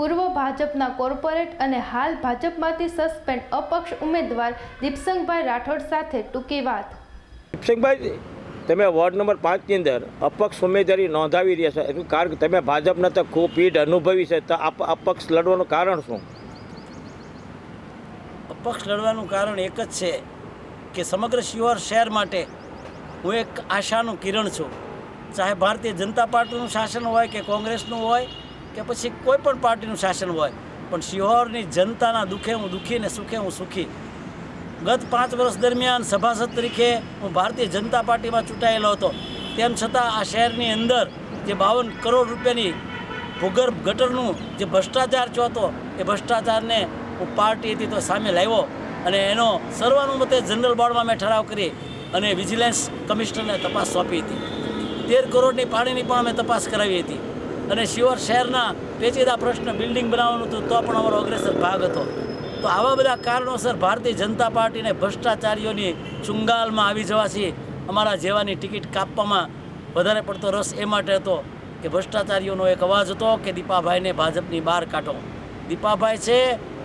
પૂર્વ ભાજપના કોર્પોરેટ અને હાલ ભાજપમાંથી સસ્પેન્ડ અપક્ષ ઉમેદવાર દીપસંગભાઈ રાઠોડ સાથે ટૂંકી વાત. દીપસિંહભાઈ તમે વોર્ડ નંબર પાંચની અંદર અપક્ષ ઉમેદવારી નોંધાવી રહ્યા છો. એનું કારણ કે તમે ભાજપના તો ખૂબ પીઢ અનુભવી છે. તો અપ- અપક્ષ લડવાનું કારણ શું? અપક્ષ લડવાનું કારણ એક જ છે કે સમગ્ર શિહોર શહેર માટે હું એક આશાનું કિરણ છું. ચાહે ભારતીય જનતા પાર્ટીનું શાસન હોય કે કોંગ્રેસનું હોય કે પછી કોઈ પણ પાર્ટીનું શાસન હોય, પણ શિહોરની જનતાના દુઃખે હું દુઃખી ને સુખે હું સુખી. ગત પાંચ વર્ષ દરમિયાન સભાસદ તરીકે હું ભારતીય જનતા પાર્ટીમાં ચૂંટાયેલો હતો. તેમ છતાં આ શહેરની અંદર જે બાવન કરોડ રૂપિયાની ભૂગર્ભ ગટરનું જે ભ્રષ્ટાચાર જો હતો, એ ભ્રષ્ટાચારને હું પાર્ટી હતી તો સામે લાવ્યો અને એનો સર્વાનુમતે જનરલ બોર્ડમાં મેં ઠરાવ કરી અને વિજિલન્સ કમિશનરને તપાસ સોંપી હતી. તેર કરોડની પાણીની પણ અમે તપાસ કરાવી હતી. અને શિવર શહેરના પેચીદા પ્રશ્ન બિલ્ડિંગ બનાવવાનું હતું, તો પણ અમારો અગ્રેસર ભાગ હતો. તો આવા બધા કારણોસર ભારતીય જનતા પાર્ટીને ભ્રષ્ટાચારીઓની ચુંગાલમાં આવી જવાથી અમારા જેવાની ટિકિટ કાપવામાં વધારે પડતો રસ એ માટે હતો કે ભ્રષ્ટાચારીઓનો એક અવાજ હતો કે દીપાભાઈને ભાજપની બહાર કાઢો. દીપાભાઈ છે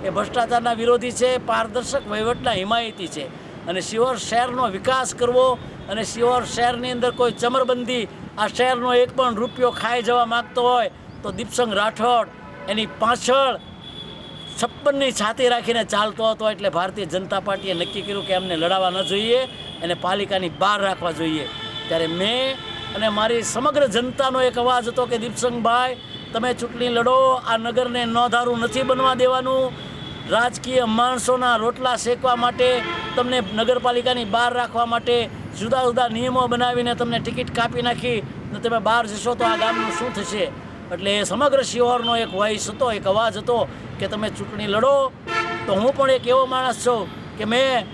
એ ભ્રષ્ટાચારના વિરોધી છે, પારદર્શક વહીવટના હિમાયતી છે. અને શિવર શહેરનો વિકાસ કરવો અને શિહોર શહેરની અંદર કોઈ ચમરબંધી આ શહેરનો એક પણ રૂપિયો ખાઈ જવા માગતો હોય તો દીપસંગ રાઠોડ એની પાછળ છપ્પનની છાતી રાખીને ચાલતો હતો એટલે ભારતીય જનતા પાર્ટીએ નક્કી કર્યું કે એમને લડાવવા ન જોઈએ એને પાલિકાની બહાર રાખવા જોઈએ. ત્યારે મેં અને મારી સમગ્ર જનતાનો એક અવાજ હતો કે દીપસંગભાઈ, તમે ચૂંટણી લડો, આ નગરને નોંધારું નથી બનવા દેવાનું. રાજકીય માણસોના રોટલા શેકવા માટે, તમને નગરપાલિકાની બહાર રાખવા માટે જુદા જુદા નિયમો બનાવીને તમને ટિકિટ કાપી નાખી ને તમે બહાર જશો તો આ ગામનું શું થશે? એટલે એ સમગ્ર શિહોરનો એક વોઇસ હતો, એક અવાજ હતો કે તમે ચૂંટણી લડો. તો હું પણ એક એવો માણસ છું કે મેં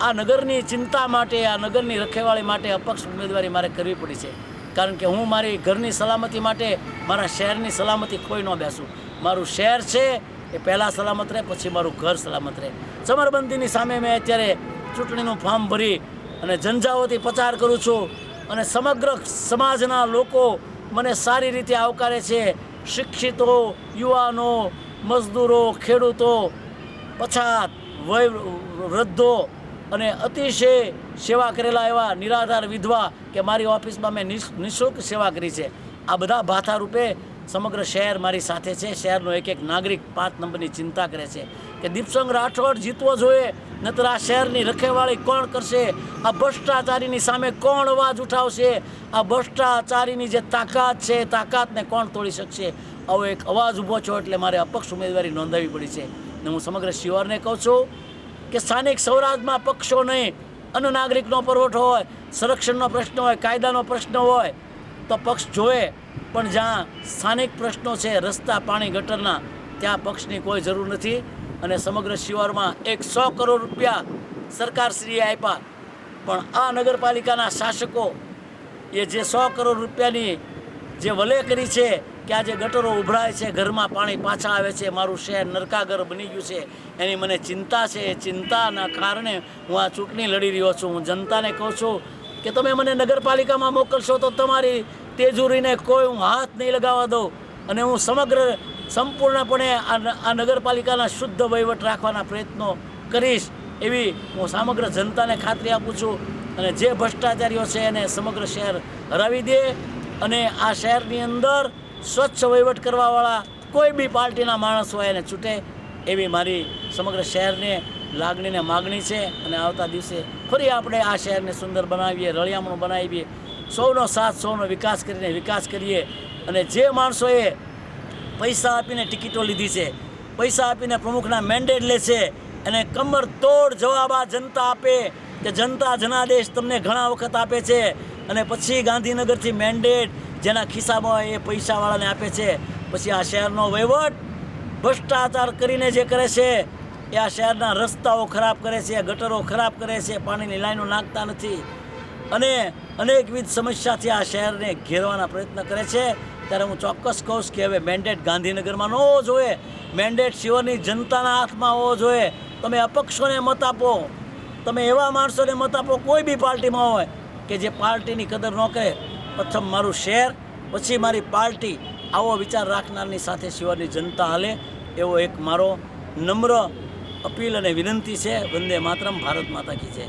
આ નગરની ચિંતા માટે, આ નગરની રખેવાળી માટે અપક્ષ ઉમેદવારી મારે કરવી પડી છે. કારણ કે હું મારી ઘરની સલામતી માટે મારા શહેરની સલામતી કોઈ ન બેસું. મારું શહેર છે એ પહેલાં સલામત રહે, પછી મારું ઘર સલામત રહે. ચમરબંધીની સામે મેં અત્યારે ચૂંટણીનું ફોર્મ ભરી અને ઝંઝાઓથી પ્રચાર કરું છું અને સમગ્ર સમાજના લોકો મને સારી રીતે આવકારે છે. શિક્ષિતો, યુવાનો, મજદૂરો, ખેડૂતો, પછાત વય વૃદ્ધો અને અતિશય સેવા કરેલા એવા નિરાધાર વિધવા કે મારી ઓફિસમાં મેં નિઃશુલ્ક સેવા કરી છે. આ બધા ભાથા રૂપે સમગ્ર શહેર મારી સાથે છે. શહેરનો એક એક નાગરિક પાંચ નંબરની ચિંતા કરે છે કે દીપસંગ રાઠોડ જીતવો જોઈએ નતર આ શહેરની રખેવાળી કોણ કરશે? આ ભ્રષ્ટાચારીની સામે કોણ અવાજ ઉઠાવશે? આ ભ્રષ્ટાચારીની જે તાકાત છે, એ તાકાતને કોણ તોડી શકશે? આવો એક અવાજ ઊભો છો એટલે મારે અપક્ષ ઉમેદવારી નોંધાવી પડી છે. ને હું સમગ્ર શિવારને કહું છું કે સ્થાનિક સૌરાજમાં પક્ષો નહીં અન્ન નાગરિકનો પુરવઠો હોય, સંરક્ષણનો પ્રશ્ન હોય, કાયદાનો પ્રશ્ન હોય, તો પક્ષ જોવે. પણ જ્યાં સ્થાનિક પ્રશ્નો છે, રસ્તા પાણી ગટરના, ત્યાં પક્ષની કોઈ જરૂર નથી. અને સમગ્ર શિવારમાં એક સો કરોડ રૂપિયા સરકારશ્રીએ આપ્યા. પણ આ નગરપાલિકાના શાસકો એ જે સો કરોડ રૂપિયાની જે વલે કરી છે કે આ જે ગટરો ઉભરાય છે, ઘરમાં પાણી પાછા આવે છે, મારું શહેર નરકાગર બની ગયું છે, એની મને ચિંતા છે. એ ચિંતાના કારણે હું આ ચૂંટણી લડી રહ્યો છું. હું જનતાને કહું છું કે તમે મને નગરપાલિકામાં મોકલશો તો તમારી તેજુરીને કોઈ હું હાથ નહીં લગાવવા દઉં. અને હું સમગ્ર સંપૂર્ણપણે આ નગરપાલિકાના શુદ્ધ વહીવટ રાખવાના પ્રયત્નો કરીશ એવી હું સમગ્ર જનતાને ખાતરી આપું છું અને જે ભ્રષ્ટાચારીઓ છે એને સમગ્ર શહેર હરાવી દે અને આ શહેરની અંદર સ્વચ્છ વહીવટ કરવાવાળા કોઈ બી પાર્ટીના માણસ હોય એને છૂટે એવી મારી સમગ્ર શહેરને લાગણીને માગણી છે અને આવતા દિવસે ફરી આપણે આ શહેરને સુંદર બનાવીએ, રળિયામણું બનાવીએ, સૌનો સાથ, સૌનો વિકાસ કરીને વિકાસ કરીએ અને જે માણસોએ પૈસા આપીને ટિકિટો લીધી છે. પૈસા આપીને પ્રમુખના મેન્ડેટ લે છે અને કમર તોડ જવાબ આ જનતા આપે કે જનતા જનાદેશ તમને ઘણા વખત આપે છે. અને પછી ગાંધીનગરથી મેન્ડેટ જેના ખિસ્સામાં એ પૈસાવાળાને આપે છે. પછી આ શહેરનો વહીવટ ભ્રષ્ટાચાર કરીને જે કરે છે, એ આ શહેરના રસ્તાઓ ખરાબ કરે છે, ગટરો ખરાબ કરે છે, પાણીની લાઈનો નાખતા નથી. અને અનેકવિધ સમસ્યાથી આ શહેરને ઘેરવાના પ્રયત્ન કરે છે. ત્યારે હું ચોક્કસ કહું કે હવે મેન્ડેટ ગાંધીનગરમાં ન હોવો જોઈએ. મેન્ડેટ શિવરની જનતાના હાથમાં હોવો જોઈએ. તમે અપક્ષોને મત આપો. તમે એવા માણસોને મત આપો, કોઈ બી પાર્ટીમાં હોય, કે જે પાર્ટીની કદર ન કરે. પ્રથમ મારું શહેર, પછી મારી પાર્ટી. આવો વિચાર રાખનારની સાથે શિવારની જનતા હાલે. એવો એક મારો નમ્ર અપીલ અને વિનંતી છે. વંદે માતરમ, ભારત માતા કી જય.